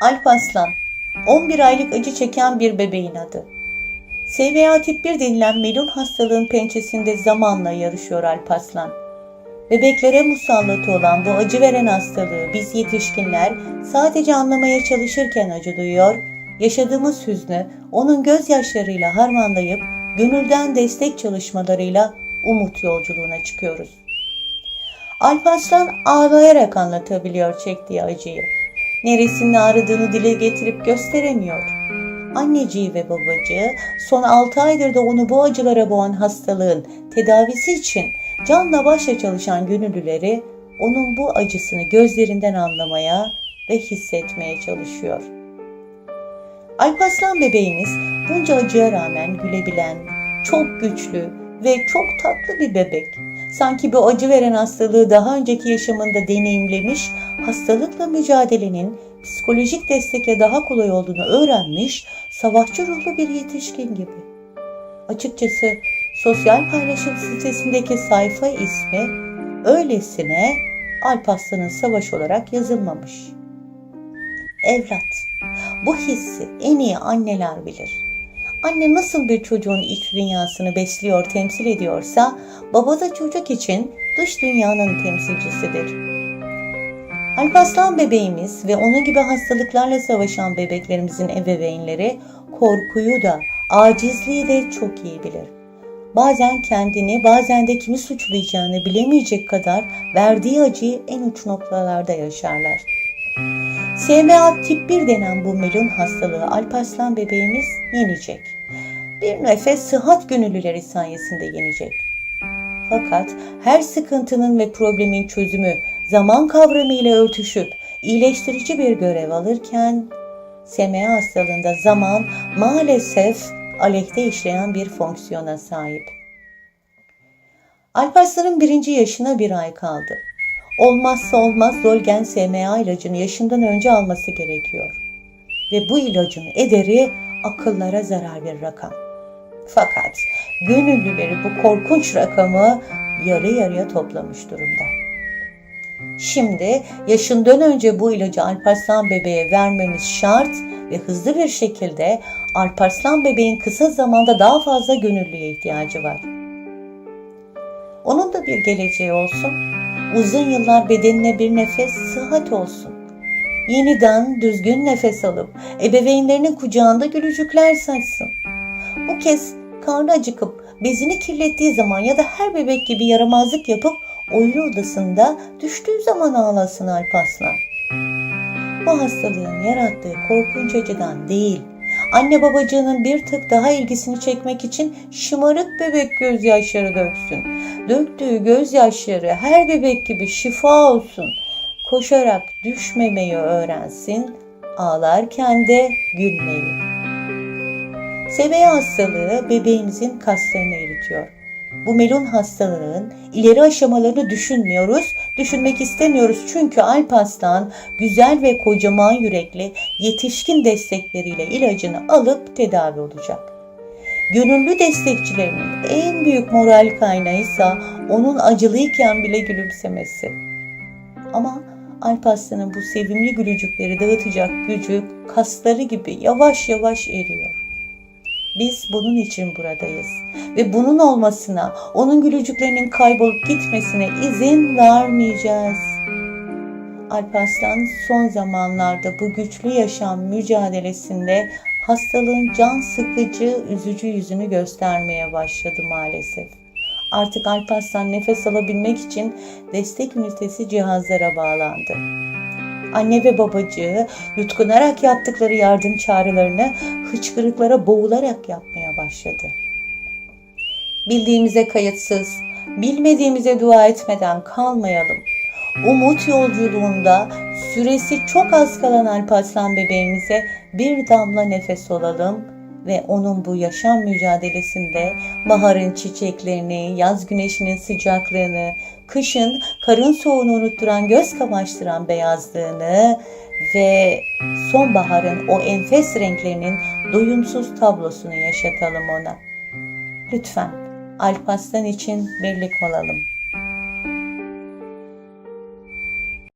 Alp Aslan, 11 aylık acı çeken bir bebeğin adı. SMA tip 1 denilen melun hastalığın pençesinde zamanla yarışıyor Alp Aslan. Bebeklere musallatı olan bu acı veren hastalığı biz yetişkinler sadece anlamaya çalışırken acı duyuyor, yaşadığımız hüznü onun gözyaşlarıyla harmanlayıp gönülden destek çalışmalarıyla umut yolculuğuna çıkıyoruz. Alparslan ağlayarak anlatabiliyor çektiği acıyı. Neresinin ağrıdığını dile getirip gösteremiyor. Anneciği ve babacığı son 6 aydır da onu bu acılara boğan hastalığın tedavisi için canla başla çalışan gönüllüleri onun bu acısını gözlerinden anlamaya ve hissetmeye çalışıyor. Alparslan bebeğimiz bunca acıya rağmen gülebilen, çok güçlü ve çok tatlı bir bebek. Sanki bu acı veren hastalığı daha önceki yaşamında deneyimlemiş, hastalıkla mücadelenin psikolojik destekle daha kolay olduğunu öğrenmiş, savaşçı ruhlu bir yetişkin gibi. Açıkçası sosyal paylaşım sitesindeki sayfa ismi öylesine Alparslan'ın savaş olarak yazılmamış. Evlat, bu hissi en iyi anneler bilir. Anne nasıl bir çocuğun iç dünyasını besliyor, temsil ediyorsa, baba da çocuk için dış dünyanın temsilcisidir. Alparslan bebeğimiz ve onun gibi hastalıklarla savaşan bebeklerimizin ebeveynleri korkuyu da, acizliği de çok iyi bilir. Bazen kendini, bazen de kimi suçlayacağını bilemeyecek kadar verdiği acıyı en uç noktalarda yaşarlar. SMA tip 1 denen bu melun hastalığı Alparslan bebeğimiz yenecek. Bir nefes sıhhat gönüllüleri sayesinde yenecek. Fakat her sıkıntının ve problemin çözümü zaman kavramı ile örtüşüp iyileştirici bir görev alırken SMA hastalığında zaman maalesef aleyhte işleyen bir fonksiyona sahip. Alparslan'ın birinci yaşına bir ay kaldı. Olmazsa olmaz Zolgen SMA ilacını yaşından önce alması gerekiyor. Ve bu ilacın ederi akıllara zarar bir rakam. Fakat gönüllüleri bu korkunç rakamı yarı yarıya toplamış durumda. Şimdi yaşından önce bu ilacı Alparslan bebeğe vermemiz şart ve hızlı bir şekilde Alparslan bebeğin kısa zamanda daha fazla gönüllüye ihtiyacı var. Onun da bir geleceği olsun. Uzun yıllar bedenine bir nefes, sıhhat olsun. Yeniden düzgün nefes alıp ebeveynlerinin kucağında gülücükler saçsın. Bu kez karnı acıkıp bezini kirlettiği zaman ya da her bebek gibi yaramazlık yapıp oyun odasında düştüğü zaman ağlasın Alparslan. Bu hastalığın yarattığı korkunç acıdan değil, anne babacığının bir tık daha ilgisini çekmek için şımarık bebek gözyaşları döksün. Döktüğü gözyaşları her bebek gibi şifa olsun. Koşarak düşmemeyi öğrensin, ağlarken de gülmeyi. Sebeği hastalığı bebeğimizin kaslarını eritiyor. Bu melun hastalığın ileri aşamalarını düşünmüyoruz, düşünmek istemiyoruz. Çünkü Alp Aslan güzel ve kocaman yürekli yetişkin destekleriyle ilacını alıp tedavi olacak. Gönüllü destekçilerinin en büyük moral kaynağıysa onun acılıyken bile gülümsemesi. Ama Alp Aslan'ın bu sevimli gülücükleri dağıtacak gücü kasları gibi yavaş yavaş eriyor. Biz bunun için buradayız ve bunun olmasına, onun gülücüklerinin kaybolup gitmesine izin vermeyeceğiz. Alparslan son zamanlarda bu güçlü yaşam mücadelesinde hastalığın can sıkıcı, üzücü yüzünü göstermeye başladı maalesef. Artık Alparslan nefes alabilmek için destek ünitesi cihazlara bağlandı anne ve babacığı yutkunarak yaptıkları yardım çağrılarını hıçkırıklara boğularak yapmaya başladı. Bildiğimize kayıtsız, bilmediğimize dua etmeden kalmayalım. Umut yolculuğunda süresi çok az kalan Alparslan bebeğimize bir damla nefes olalım ve onun bu yaşam mücadelesinde baharın çiçeklerini, yaz güneşinin sıcaklığını, kışın karın soğuğunu unutturan, göz kamaştıran beyazlığını ve sonbaharın o enfes renklerinin doyumsuz tablosunu yaşatalım ona. Lütfen Alparslan için birlik olalım.